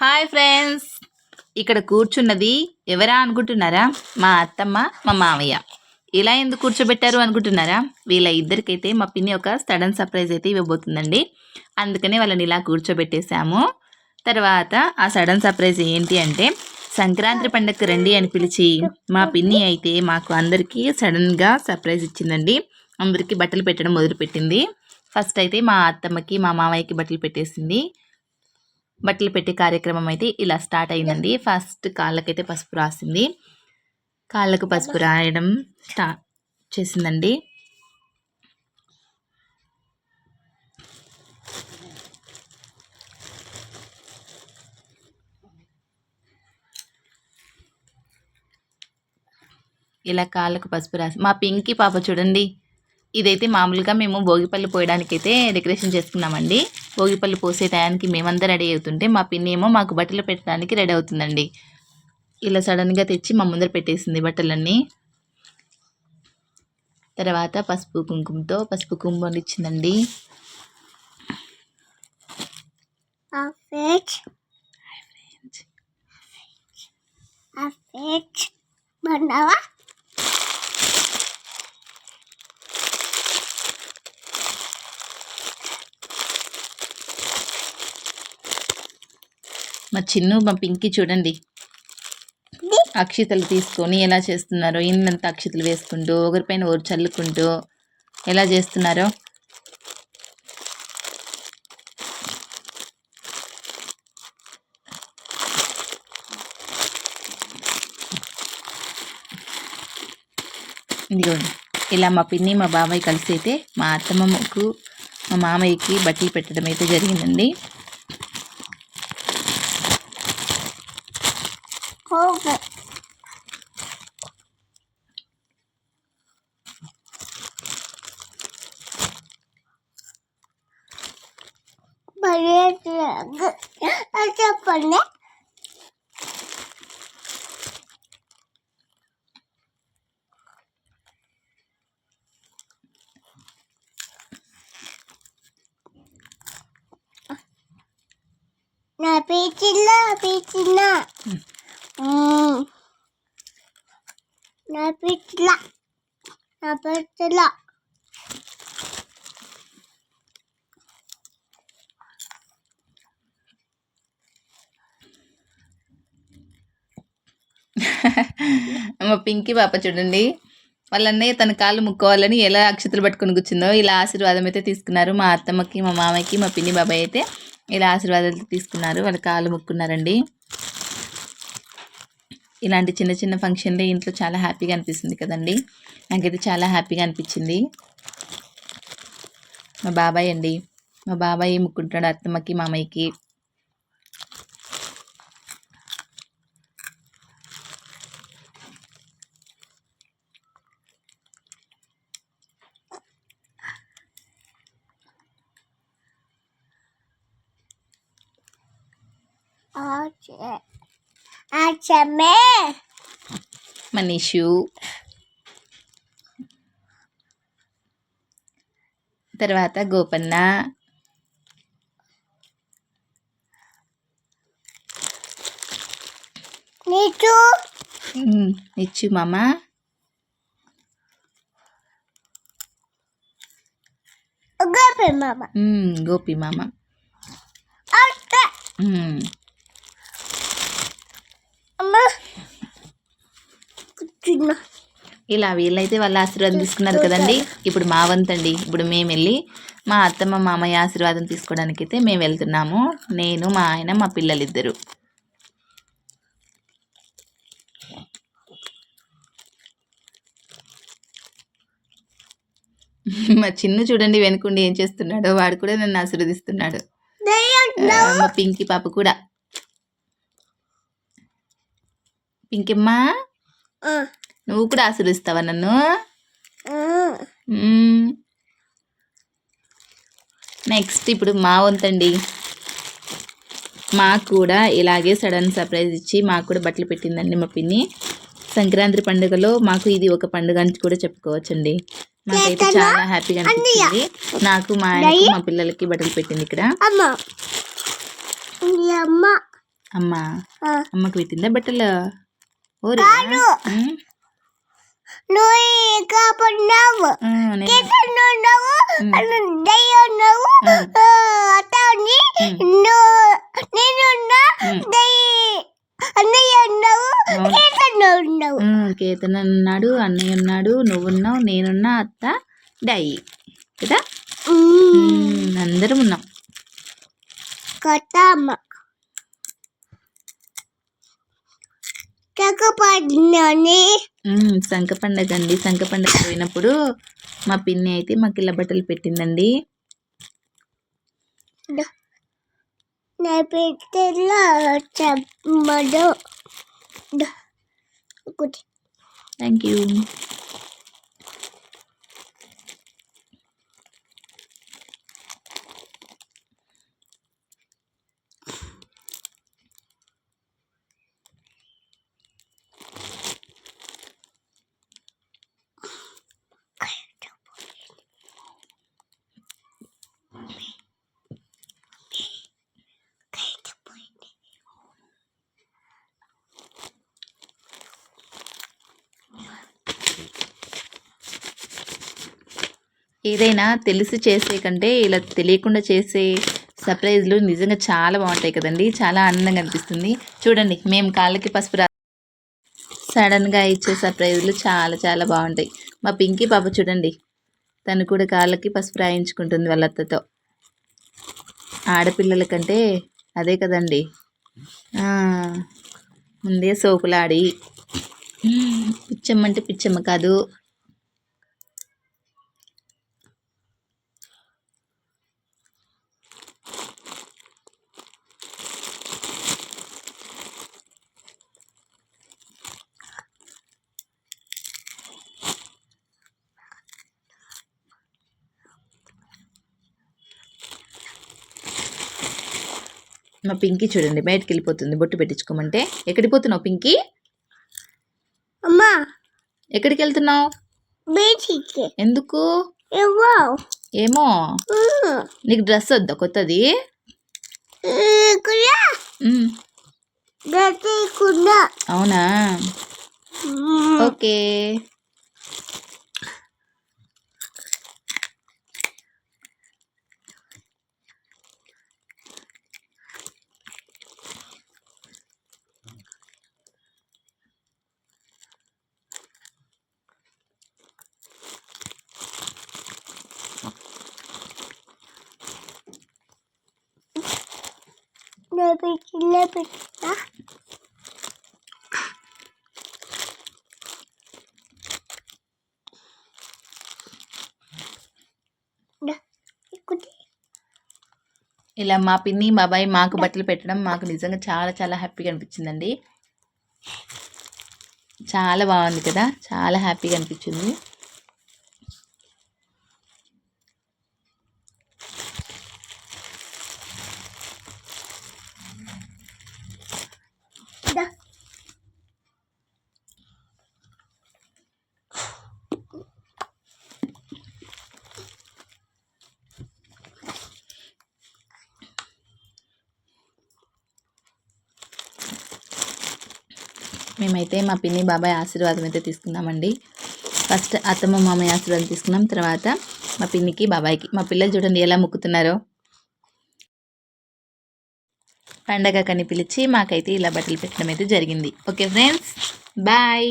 Hi friends. ఇక్కడ కూర్చున్నది ఎవరా అనుకుంటున్నారా? మా అత్తమ్మ మా మామయ్య. ఇలా ఎందుకు కూర్చోబెట్టారు అనుకుంటున్నారా? వీళ్ళ ఇద్దరికైతే మా పిన్ని ఒక సడన్ సర్ప్రైజ్ అయితే ఇవ్వబోతుందండి. అందుకనే వాళ్ళని ఇలా కూర్చోబెట్టేశాము. తర్వాత ఆ సడన్ సర్ప్రైజ్ ఏంటి అంటే సంక్రాంతి పండగకు రండి అని పిలిచి మా పిన్ని అయితే మాకు అందరికీ సడన్గా సర్ప్రైజ్ ఇచ్చిందండి. అందరికీ బట్టలు పెట్టడం మొదలుపెట్టింది. ఫస్ట్ అయితే మా అత్తమ్మకి మా మామయ్యకి బట్టలు పెట్టేసింది. బట్టలు పెట్టే కార్యక్రమం అయితే ఇలా స్టార్ట్ అయిందండి. ఫస్ట్ కాళ్ళకైతే పసుపు రాసింది. కాళ్ళకు పసుపు రాయడం స్టార్ట్ చేసిందండి. ఇలా కాళ్ళకు పసుపు రాసి మా పింకీ పాప చూడండి. ఇదైతే మామూలుగా మేము భోగిపళ్ళు పోయడానికైతే డెకరేషన్ చేసుకున్నామండి. భోగిపళ్ళు పోసే టయానికి మేమంతా రెడీ అవుతుంటే మా పిన్నేమో మాకు బట్టలు పెట్టడానికి రెడీ అవుతుందండి. ఇలా సడన్గా తెచ్చి మా ముందర పెట్టేసింది బట్టలన్నీ. తర్వాత పసుపు కుంకుమతో పసుపు కుంకుమలు ఇచ్చిందండి. మా చిన్ను మా పింకి చూడండి. అక్షితలు తీసుకొని ఎలా చేస్తున్నారో ఇన్నంత అక్షితలు వేసుకుంటూ ఒకరిపైన ఒకరు చల్లుకుంటూ ఎలా చేస్తున్నారో. ఇదిగోండి. ఇలా మా పిన్ని మా బాబాయ్ కలిసి అయితే మా అత్తమ్మకు మా మామయ్యకి బట్టలు పెట్టడం అయితే జరిగిందండి. ほぐ。バレーラグ。な、ーチな、ビーチな。うん మా పింకీ పాప చూడండి. వాళ్ళ అన్నయ్య తన కాళ్ళు ముక్కోవాలని ఎలా అక్షతలు పట్టుకొని కూర్చుందో ఇలా ఆశీర్వాదం అయితే తీసుకున్నారు. మా అత్తమ్మకి మా మామయ్యకి మా పిన్ని బాబాయ్ అయితే ఇలా ఆశీర్వాదాలు తీసుకున్నారు. వాళ్ళ కాళ్ళు ముక్కున్నారండి. ఇలాంటి చిన్న చిన్న ఫంక్షన్లే ఇంట్లో చాలా హ్యాపీగా అనిపిస్తుంది కదండి. నాకైతే చాలా హ్యాపీగా అనిపించింది. మా బాబాయ్ అండి. మా బాబాయ్ ముక్కుంటాడు అత్తమ్మకి మామయ్యకి. Oh, okay. Aja meniisu terwata gopena. Niciu hmm niciu mama. Gopi mama. Hmm gopi mama. Aja hmm. ఇలా వీళ్ళైతే వాళ్ళ ఆశీర్వాదం తీసుకున్నారు కదండి. ఇప్పుడు మా వంతండి. ఇప్పుడు మేము వెళ్ళి మా అత్తమ్మ మామయ్య ఆశీర్వాదం తీసుకోవడానికి అయితే మేము వెళ్తున్నాము. నేను మా ఆయన మా పిల్లలిద్దరు. మా చిన్ను చూడండి వెనుకుండి ఏం చేస్తున్నాడో. వాడు కూడా నన్ను ఆశీర్వదిస్తున్నాడు. మా పింకి పాప కూడా. పింకిమ్మా నువ్వు కూడా ఆశీర్వదిస్తావా నన్ను. నెక్స్ట్ ఇప్పుడు మా వంతండి. మాకు కూడా ఇలాగే సడన్ సర్ప్రైజ్ ఇచ్చి మాకు కూడా బట్టలు పెట్టిందండి మా పిన్ని. సంక్రాంతి పండుగలో మాకు ఇది ఒక పండుగ అని కూడా చెప్పుకోవచ్చండి. మాకైతే చాలా హ్యాపీగా అనిపించింది నాకు మా ఆయనకు మా పిల్లలకి బట్టలు పెట్టింది ఇక్కడ. అమ్మ. అమ్మకు పెట్టిందా బట్టలు? ఓరే. నువ్వు ఇంకా పడినావు ఉమ్, నేను- కిచెన్ ఉన్నావు. దయ్య ఉన్నావు అతని నేనున్నా. దయ్య అన్నయ్య ఉన్నావు. కిచెన్ ఉన్నావు. కేతన్ ఉన్నాడు అన్నయ్య ఉన్నాడు నువ్వున్నావు నేనున్నా అత్త డై కదా? అందరం ఉన్నాం. కొత్త అమ్మ. సంక పండగ అండి సంక పండగ పోయినప్పుడు మా పిన్ని అయితే మాకు ఇలా బట్టలు పెట్టిందండి. థ్యాంక్ యూ ఏదైనా తెలిసి చేసే కంటే ఇలా తెలియకుండా చేసే సర్ప్రైజ్లు నిజంగా చాలా బాగుంటాయి కదండి. చాలా ఆనందంగా అనిపిస్తుంది. చూడండి మేము కాళ్ళకి పసుపు రా సడన్గా ఇచ్చే సర్ప్రైజ్లు చాలా చాలా బాగుంటాయి. మా పింకీ పాప చూడండి తను కూడా కాళ్ళకి పసుపు రాయించుకుంటుంది వాళ్ళ అత్తతో. ఆడపిల్లల కంటే అదే కదండి. ముందే సోకులాడి. పిచ్చమ్మ అంటే పిచ్చమ్మ కాదు. మా పింకీ చూడండి బయటకు వెళ్ళిపోతుంది బొట్టు పెట్టించుకోమంటే. ఎక్కడికి పోతున్నావు పింకీ? అమ్మా. ఎక్కడికి వెళ్తున్నావు బీచ్కి. ఎందుకు? ఏమో? నీకు డ్రెస్ వద్దా కొత్తది? అవునా? ఓకే. లేపించి ఇలా మా పిన్ని బాబాయ్ మాకు బట్టలు పెట్టడం మాకు నిజంగా చాలా చాలా హ్యాపీగా అనిపించిందండి. చాలా బాగుంది కదా చాలా హ్యాపీగా అనిపించింది. మేమైతే మా పిన్ని బాబాయ్ ఆశీర్వాదం అయితే తీసుకున్నామండి ఫస్ట్ అత్తమ్మ మామయ్య ఆశీర్వాదం తీసుకున్నాం తర్వాత మా పిన్నికి బాబాయ్కి. మా పిల్లలు చూడండి ఎలా ముక్కుతున్నారో. పండగ కని పిలిచి మాకైతే ఇలా బట్టలు పెట్టడం అయితే జరిగింది. Okay friends bye!